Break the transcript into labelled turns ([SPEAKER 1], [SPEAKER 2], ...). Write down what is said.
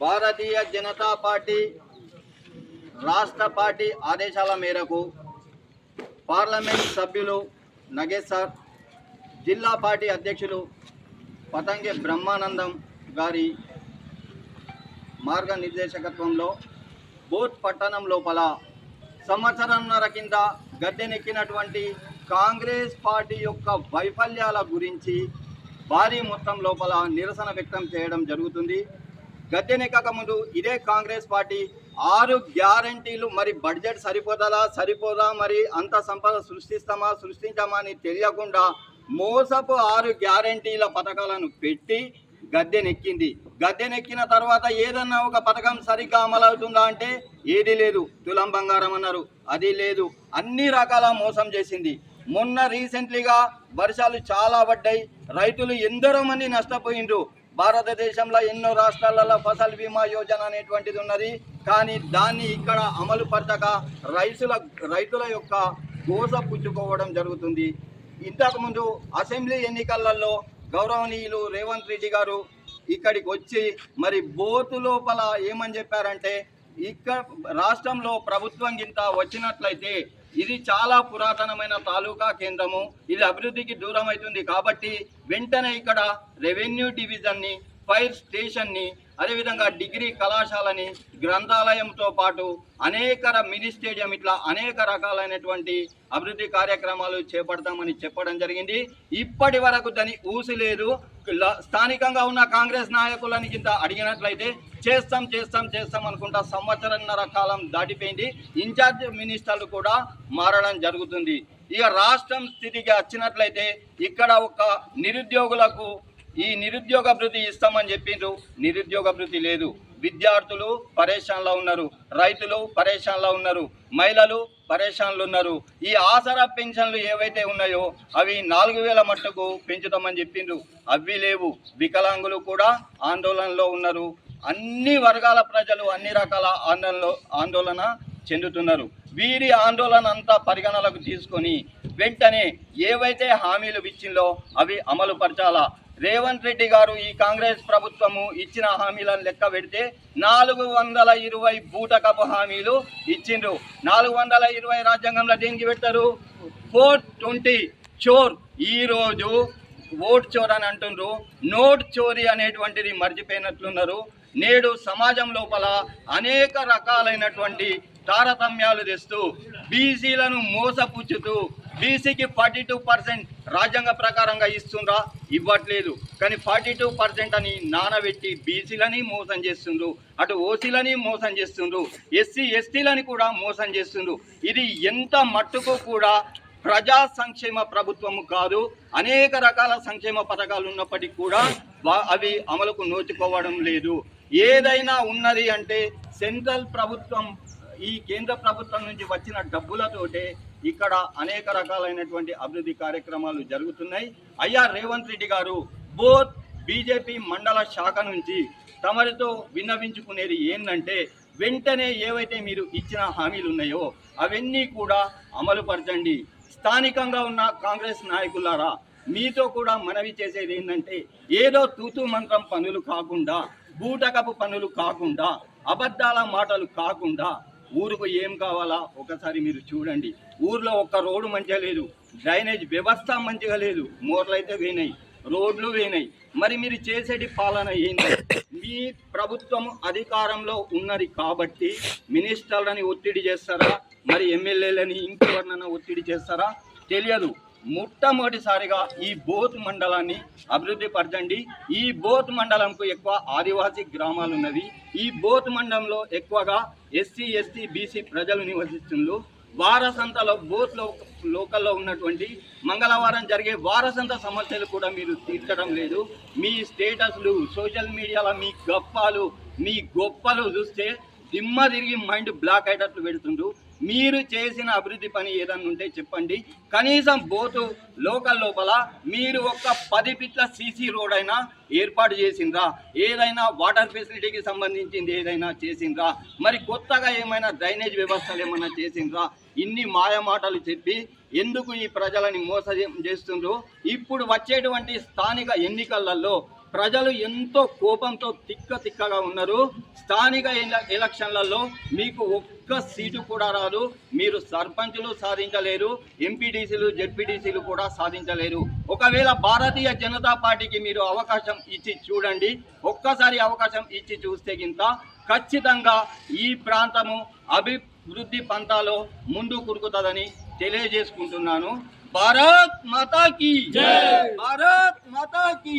[SPEAKER 1] భారతీయ Janata party రాష్ట్ర party ఆదేశాల మేరకు పార్లమెంట్ సభ్యులు నగేష్ సార్ జిల్లా పార్టీ అధ్యక్షులు పతంగి బ్రహ్మానందం గారి మార్గనిర్దేశకత్వంలో బోత్ పట్టణం లోపల సంవత్సరంన్నర కింద గద్దెనెక్కినటువంటి కాంగ్రెస్ పార్టీ యొక్క వైఫల్యాల గురించి భారీ మొత్తం లోపల నిరసన వ్యక్తం చేయడం జరుగుతుంది. గద్దెనెక్కక ముందు ఇదే కాంగ్రెస్ పార్టీ ఆరు గ్యారంటీలు మరి బడ్జెట్ సరిపోదలా సరిపోదా మరి అంత సంపద సృష్టిస్తామా సృష్టించామా అని తెలియకుండా మోసపు ఆరు గ్యారంటీల పథకాలను పెట్టి గద్దెనెక్కింది. గద్దెనెక్కిన తర్వాత ఏదన్నా ఒక పథకం సరిగ్గా అమలవుతుందా అంటే ఏది లేదు. తులం బంగారం అన్నారు. అది లేదు. అన్ని రకాల మోసం చేసింది. మొన్న రీసెంట్లీగా వర్షాలు చాలా పడ్డాయి. రైతులు ఎందరో మంది నష్టపోయిండ్రు. భారతదేశంలో ఎన్నో రాష్ట్రాలలో ఫసల్ బీమా యోజన అనేటువంటిది ఉన్నది. కానీ దాన్ని ఇక్కడ అమలు పరచక రైతుల రైతుల యొక్క గోస పుచ్చుకోవడం జరుగుతుంది. ఇంతకుముందు అసెంబ్లీ ఎన్నికలలో గౌరవనీయులు రేవంత్ రెడ్డి గారు ఇక్కడికి వచ్చి మరి బోతు లోపల ఏమని చెప్పారంటే ఇక్కడ రాష్ట్రంలో ప్రభుత్వం గింత వచ్చినట్లయితే ఇది చాలా పురాతనమైన తాలూకా కేంద్రము. ఇది అభివృద్ధికి దూరం అవుతుంది కాబట్టి వెంటనే ఇక్కడ రెవెన్యూ డివిజన్ని ఫైర్ స్టేషన్ని అదేవిధంగా డిగ్రీ కళాశాలని గ్రంథాలయంతో పాటు అనేక మినీ స్టేడియం ఇట్లా అనేక రకాలైనటువంటి అభివృద్ధి కార్యక్రమాలు చేపడతామని చెప్పడం జరిగింది. ఇప్పటి వరకు దాని ఊసి లేదు. స్థానికంగా ఉన్న కాంగ్రెస్ నాయకులని కింద అడిగినట్లయితే చేస్తాం చేస్తాం చేస్తాం అనుకుంటా సంవత్సరంన్నర కాలం దాటిపోయింది. ఇన్ఛార్జ్ మినిస్టర్లు కూడా మారడం జరుగుతుంది. ఇక రాష్ట్రం స్థితికి వచ్చినట్లయితే ఇక్కడ ఒక నిరుద్యోగులకు ఈ నిరుద్యోగ భృతి ఇస్తామని చెప్పిండ్రు. నిరుద్యోగ భృతి లేదు. విద్యార్థులు పరేషాన్లో ఉన్నారు. రైతులు పరేషాన్లో ఉన్నారు. మహిళలు పరేషాన్లు ఉన్నారు. ఈ ఆసరా పెన్షన్లు ఏవైతే ఉన్నాయో అవి నాలుగు వేల మట్టుకు పెంచుతామని చెప్పిండ్రు. అవి లేవు. వికలాంగులు కూడా ఆందోళనలో ఉన్నారు. అన్ని వర్గాల ప్రజలు అన్ని రకాల ఆందోళనలో ఆందోళన చెందుతున్నారు. వీరి ఆందోళన అంతా పరిగణలోకి తీసుకొని వెంటనే ఏవైతే హామీలు ఇచ్చిందో అవి అమలు పరచాలా? రేవంత్ రెడ్డి గారు ఈ కాంగ్రెస్ ప్రభుత్వము ఇచ్చిన హామీలను లెక్క పెడితే నాలుగు వందల ఇరవై బూటకపు హామీలు ఇచ్చిండ్రు. నాలుగు వందల ఇరవై రాజ్యాంగంలో దేనికి పెట్టారు ఫోర్ ట్వంటీ చోర్. ఈరోజు ఓట్ చోర్ అని అంటుండ్రు. నోట్ చోరీ అనేటువంటిది మర్చిపోయినట్లున్నారు. నేడు సమాజం లోపల అనేక రకాలైనటువంటి తారతమ్యాలు తెస్తూ బీసీలను మోసపుచ్చుతూ బీసీకి ఫార్టీ టూ పర్సెంట్ రాజ్యాంగ ప్రకారంగా ఇస్తుండ్రా? ఇవ్వట్లేదు. కానీ ఫార్టీ టూ పర్సెంట్ అని నానబెట్టి బీసీలని మోసం చేస్తుండ్రు. అటు ఓసీలని మోసం చేస్తుండ్రు. ఎస్సీ ఎస్టీలని కూడా మోసం చేస్తుండ్రు. ఇది ఎంత మట్టుకు కూడా ప్రజా సంక్షేమ ప్రభుత్వము కాదు. అనేక రకాల సంక్షేమ పథకాలు ఉన్నప్పటికీ కూడా అవి అమలుకు నోచుకోవడం లేదు. ఏదైనా ఉన్నది అంటే సెంట్రల్ ప్రభుత్వం ఈ కేంద్ర ప్రభుత్వం నుంచి వచ్చిన డబ్బులతోటే ఇక్కడ అనేక రకాలైనటువంటి అభివృద్ధి కార్యక్రమాలు జరుగుతున్నాయి. అయ్యా రేవంత్ రెడ్డి గారు బోత్ బీజేపీ మండల శాఖ నుంచి తమరితో విన్నవించుకునేది ఏంటంటే వెంటనే ఏవైతే మీరు ఇచ్చిన హామీలు ఉన్నాయో అవన్నీ కూడా అమలుపరచండి స్థానికంగా ఉన్న కాంగ్రెస్ నాయకులారా మీతో కూడా మనవి చేసేది ఏంటంటే ఏదో తూతు మంత్రం పనులు కాకుండా బూటకపు పనులు కాకుండా అబద్ధాల మాటలు కాకుండా ఊరుకు ఏం కావాలా? ఒకసారి మీరు చూడండి. ఊర్లో ఒక్క రోడ్డు మంచిగా లేదు. డ్రైనేజ్ వ్యవస్థ మంచిగా లేదు. మోర్లు అయితే వేయినాయి రోడ్లు పోయినాయి మరి మీరు చేసేటి పాలన ఏంటి? మీ ప్రభుత్వం అధికారంలో ఉన్నది కాబట్టి మినిస్టర్లని ఒత్తిడి చేస్తారా? మరి ఎమ్మెల్యేలని ఇంకెవరినైనా ఒత్తిడి చేస్తారా? తెలియదు. మొట్టమొదటిసారిగా ఈ బోత్ మండలాన్ని అభివృద్ధి పరచండి. ఈ బోత్ మండలంకు ఎక్కువ ఆదివాసీ గ్రామాలు ఉన్నవి. ఈ బోత్ మండలంలో ఎక్కువగా ఎస్సీ ఎస్టీ బీసీ ప్రజలు నివసిస్తున్నారు వారసంతలో బోత్లో లోకల్లో ఉన్నటువంటి మంగళవారం జరిగే వారసంత సమస్యలు కూడా మీరు తీర్చడం లేదు. మీ స్టేటస్లు సోషల్ మీడియాలో మీ గప్పాలు మీ గొప్పలు చూస్తే దిమ్మ తిరిగి మైండ్ బ్లాక్ అయ్యేటట్లు పెడుతుండ్రు. మీరు చేసిన అభివృద్ధి పని ఏదన్నా ఉంటే చెప్పండి. కనీసం బోతు లోకల్ లోపల మీరు ఒక పది ఫిట్ల సీసీ రోడ్ అయినా ఏర్పాటు చేసిండ్రా. ఏదైనా వాటర్ ఫెసిలిటీకి సంబంధించింది ఏదైనా చేసిండ్రా. మరి కొత్తగా ఏమైనా డ్రైనేజ్ వ్యవస్థలు ఏమైనా చేసిండ్రా? ఇన్ని మాయమాటలు చెప్పి ఎందుకు ఈ ప్రజలని మోసం చేస్తుండ్రు? ఇప్పుడు వచ్చేటువంటి స్థానిక ఎన్నికలలో ప్రజలు ఎంతో కోపంతో తిక్క తిక్కగా ఉన్నారు. స్థానిక ఎలక్షన్లలో మీకు ఒక్క సీటు కూడా రాదు. మీరు సర్పంచులు సాధించలేరు ఎంపీడీసీలు జెడ్పీటీసీలు కూడా సాధించలేరు. ఒకవేళ భారతీయ జనతా పార్టీకి మీరు అవకాశం ఇచ్చి చూడండి ఒక్కసారి అవకాశం ఇచ్చి చూస్తే గింత ఖచ్చితంగా ఈ ప్రాంతము అభివృద్ధి పంతాలో ముందు కురుకుతుందని తెలియజేసుకుంటున్నాను. భారత్ మాతాకి భారత్ మాతాకి